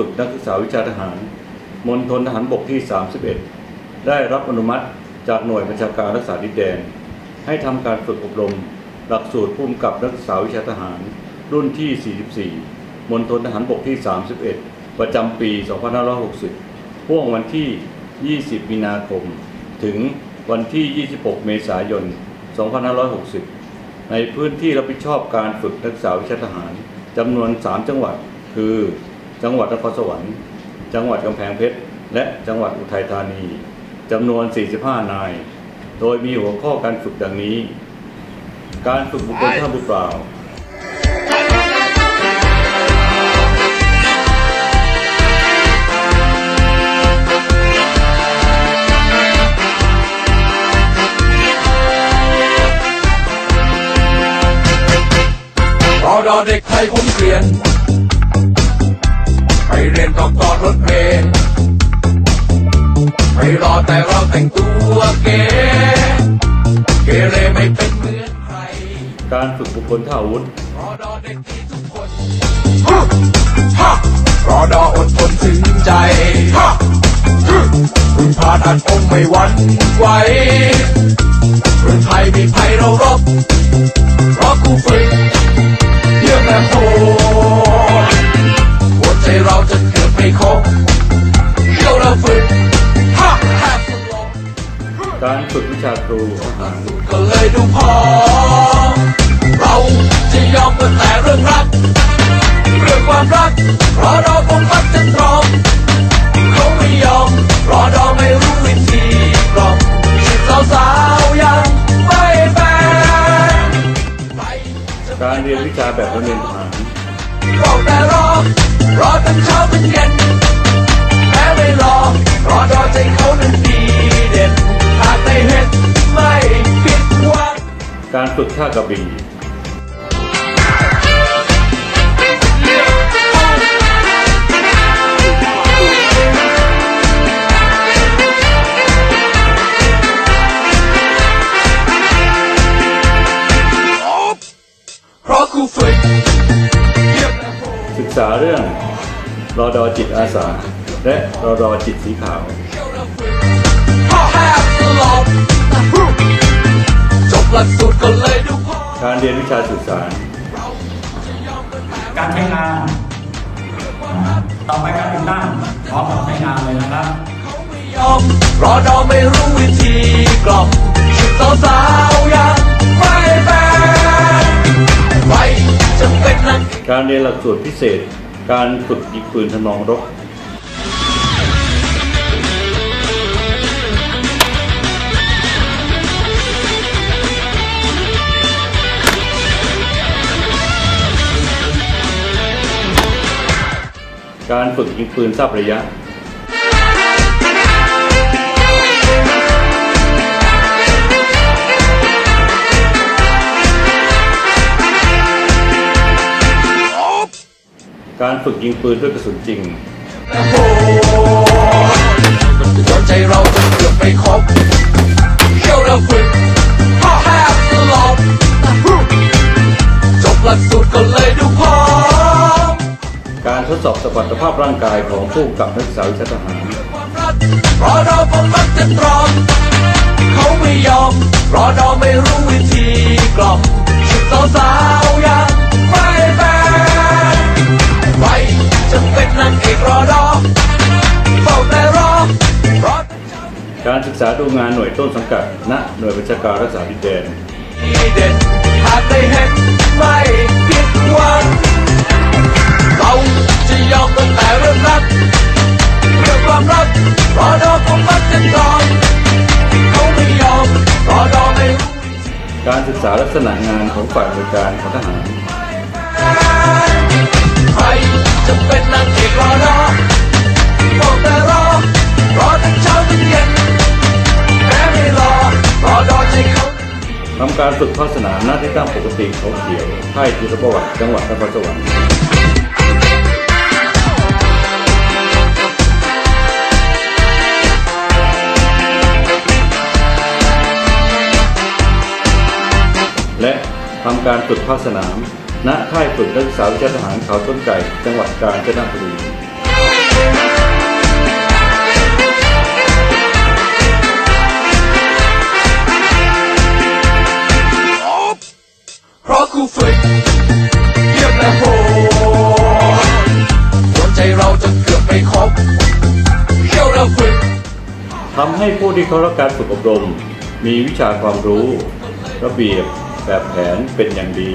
ฝึกนักศึกษาวิชาทหารมณฑลทหารบกที่ 31 ได้รับอนุมัติจากหน่วยบัญชาการรักษาดินแดน ให้ทำการฝึกอบรม หลักสูตรผู้กำกับนักศึกษาวิชาทหาร รุ่นที่ 44 มณฑลทหารบกที่ 31 ประจำปี 2560 พ่วงวันที่ 20 มีนาคม ถึงวันที่ 26 เมษายน 2560 ในพื้นที่รับผิดชอบการฝึกนักศึกษาวิชาทหารจำนวน 3 จังหวัด คือ จังหวัดนครสวรรค์จังหวัดกำแพงเพชร และจังหวัดอุทัยธานีจำนวน 45 นาย โดยมีหัวข้อการฝึกดังนี้ การฝึกบุคคลท่ามือเปล่ารอดอเด็กไทยผมเกลียน ไปเรียนต้องต่อรถเมล์ไม่รอแต่เราแต่งตัวเก๋เกเรไม่เป็นเหมือนใครการฝึกบุคคลท่าอาวุธรอดอเด็กที่ทุกคนฮะฮะรอดออดทนถึงใจฮะฮึพึ่งพาดันองค์ไม่หวันไหวเมืองไทยมีภัยเรารบเพราะกูฝึกเยี่ยมแม่โหดหัว ใจเราจะเกือบไม่ครบเที่ยวเราฝึกฮะแทบสลบการฝึกวิชาครูทหารก็เลยดูพอ เราจะยอมกันแต่เรื่องรัก การฝึกท่ากระบี่เพราะครูฝึกเยี่ยมและโหดศึกษาเรื่องรอดอจิตอาสา และรอดอจิตสีขาว หลักสูตรก็เลยดูพ่อการเรียนวิชาสื่อสาร การใช้งาน ต่อไปการติดตั้งพร้อมกับใช้งานเลยนะครับไม่ยอมรอดอไม่รู้วิธีกล่อมสาวสาวๆยังไม่แฟนไว้จะเป็นนักการเรียนหลักสูตรพิเศษ การฝึกยิงปืนทำนองรบ การฝึกยิงปืนทราบระยะ การฝึกยิงปืนด้วยกระสุนจริงและโหดจนใจเรา สอบสมรรถภาพร่างกายของผู้กับนักศึกษาวิชาทหารรักรอดอคงรักจะตรอมเขาไม่ยอมรอดอไม่รู้วิธีกล่อมสาวสาวๆยังไม่แฟนไว้จะเป็นนางเอกรอดอเฝ้าแต่รอรอการศึกษาดูงานหน่วยต้นสังกัดณหน่วยบัญชาการรักษาดินแดนเด่นหากได้เห็นไม่ผิดหวังเรา จะยอมกันแต่เรื่องรักเรื่องความรักรอดอคงรักกันก่อนเขาไม่ยอมรอดอไม่รู้วิธีการศึกษาลักษณะงานของฝ่ายบริการของทหารใครจะเป็นนางเอกรอดอบอกแต่รอรอตั้งเช้าถึงเย็นแม้ไม่รอรอดอใจเขาทำการฝึกภาคสนามหน้าที่ตั้งปกติเขาเขียวค่ายจิรประวัติจังหวัดนครสวรรค์ ทำการฝึกภาคสนาม ณ ค่ายฝึกนักศึกษาวิชาทหารเขาต้นไก่ จังหวัดกาญจนบุรีททำให้ผู้ที่เขารับการฝึกอบรม มีวิชาความรู้ ระเบียบ แบบแผนเป็นอย่างดี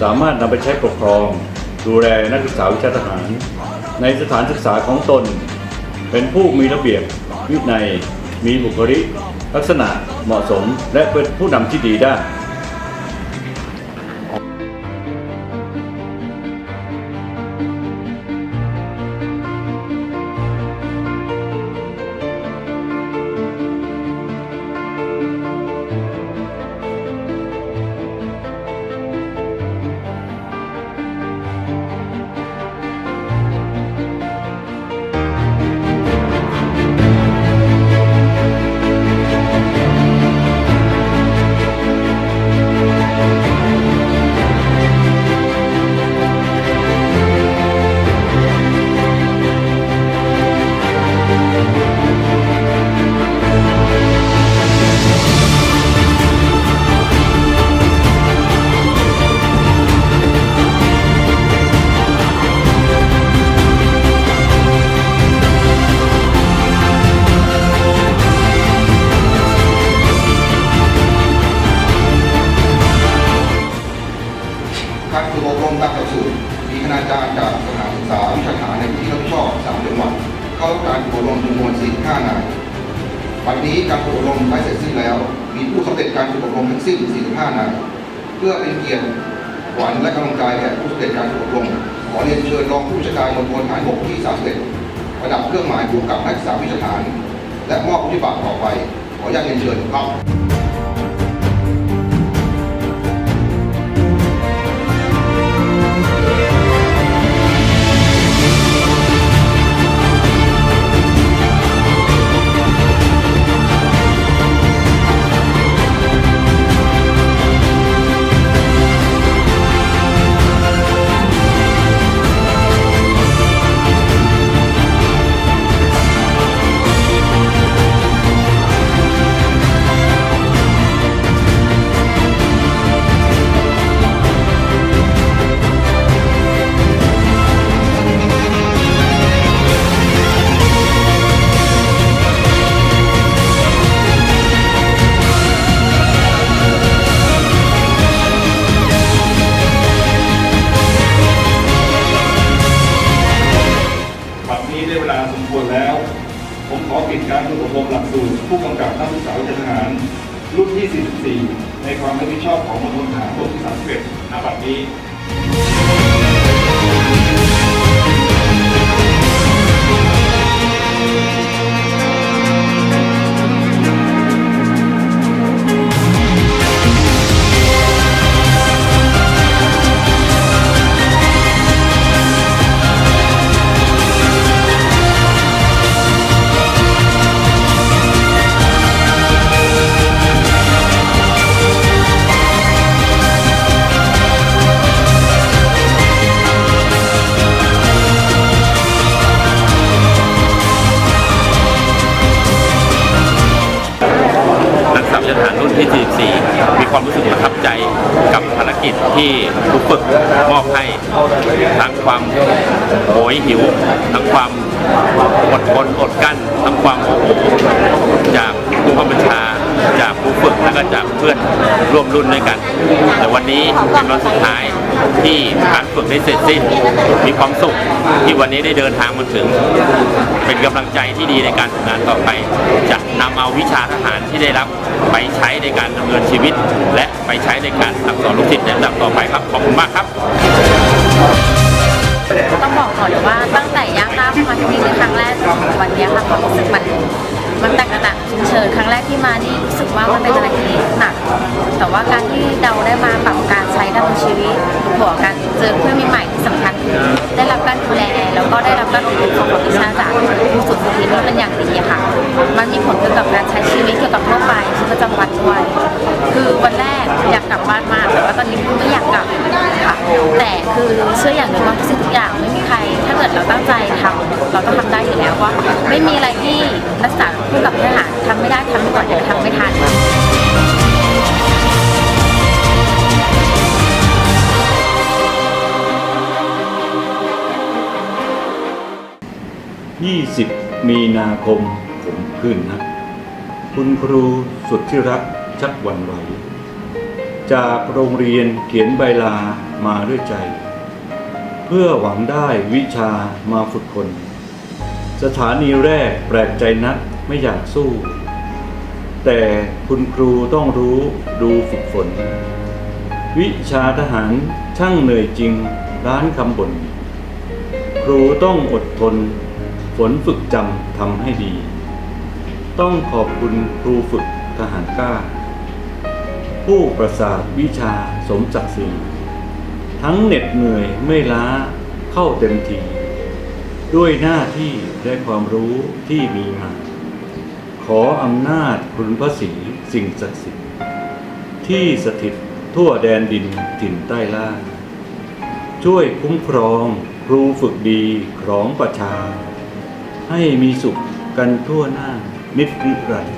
สามารถนำไปใช้ปกครอง ดูแลนักศึกษาวิชาทหาร ในสถานศึกษาของตน เป็นผู้มีระเบียบวินัย มีบุคลิกลักษณะเหมาะสมและเป็นผู้นำที่ดีได้ วันนี้การฝึกอบรมได้เสร็จสิ้นแล้ว มีผู้สำเร็จการฝึกอบรมทั้งสิ้น 45 นาย เพื่อเป็นเกียรติขวัญและกำลังใจแก่ผู้สำเร็จการฝึกอบรม ขอเรียนเชิญรองผู้จัดการมณฑลฐานบกที่ 31 ประดับเครื่องหมายผู้กับนักศึกษาวิชาฐาน และมอบปฏิบัติต่อไป ขออนุญาตเรียนเชิญครับบั สูตรผู้กำกับนักศึกษาวิชาทหารรุ่นที่ 44 ในความรับผิดชอบของมณฑลทหารบกที่ 31ณบัดนี้ ที่ 44 มีความรู้สึกประทับใจกับภารกิจที่ครูฝึกมอบให้ทั้งความโหยหิว ทั้งความอดทนอดกั้น ทั้งความโอ้โหจากผู้บัญชาจากผู้ฝึกแล้วก็จากเพื่อนร่วมรุ่นด้วยกัน แต่วันนี้เป็นวันสุดท้ายที่การฝึกได้เสร็จสิ้น มีความสุขที่วันนี้ได้เดินทางมาถึง เป็นกำลังใจที่ดีในการทำงานต่อไปจะ นำเอาวิชาทหารที่ได้รับไปใช้ในการดำเนินชีวิต และไปใช้ในการสั่งสอนลูกศิษย์ในลำดับต่อไปครับ ขอบคุณมากครับ ต้องบอกก่อนเลยว่าตั้งแต่ย่างก้าวเข้ามาที่นี่ในครั้งแรกจนถึงวันนี้ค่ะความรู้สึกมันมันแตกต่างชิ้นเชิญครั้งแรกที่มานี่รู้สึกว่ามันเป็นอะไรที่หนัก แต่ว่าการที่เราได้มาปรับการใช้ดำเนินชีวิตบวกกันเจอเพื่อนใหม่ๆที่สำคัญ ได้รับการดูแลแล้วก็ได้รับการอบรมของวิชาจากผู้สุดทีนี้เป็นอย่างดีค่ะ มันมีผลเกี่ยวกับการใช้ชีวิตเกี่ยวกับทั่วไปชีวิตประจำวันด้วยคือวันแรกอยากกลับบ้านมากแต่ว่าตอนนี้ไม่อยากกลับค่ะ แต่คือเชื่ออย่างหนึ่งว่าทุกสิ่งทุกอย่างไม่มีใคร ถ้าเกิดเราตั้งใจทำเราต้องทำได้อยู่แล้วว่า ไม่มีอะไรที่นักศึกษาผู้กับทหารทำไม่ได้ทำไม่ก่อนเดี๋ยวทำไม่ทัน 20 มีนาคมผมขึ้นนะ คุณครูสุดที่รักชักวันไหว จากโรงเรียนเขียนใบลามาด้วยใจ เพื่อหวังได้วิชามาฝึกคน สถานีแรกแปลกใจนักไม่อยากสู้ แต่คุณครูต้องรู้ดูฝึกฝน วิชาทหารช่างเหนื่อยจริงร้านคำบ่นครูต้องอดทน ฝนฝึกจำทำให้ดี ต้องขอบคุณครูฝึกทหารกล้า ผู้ประสาทวิชาสมศักดิ์ศรีทั้งเหน็ดเหนื่อยไม่ล้าเข้าเต็มที ด้วยหน้าที่และความรู้ที่มีมา ขออำนาจคุณพระศรีสิ่งศักดิ์สิทธิ์ที่สถิตทั่วแดนดินถิ่นใต้ล่างช่วยคุ้มครองครูฝึกดีของประชา ให้มีสุขกันทั่วหน้ามิตรันดร์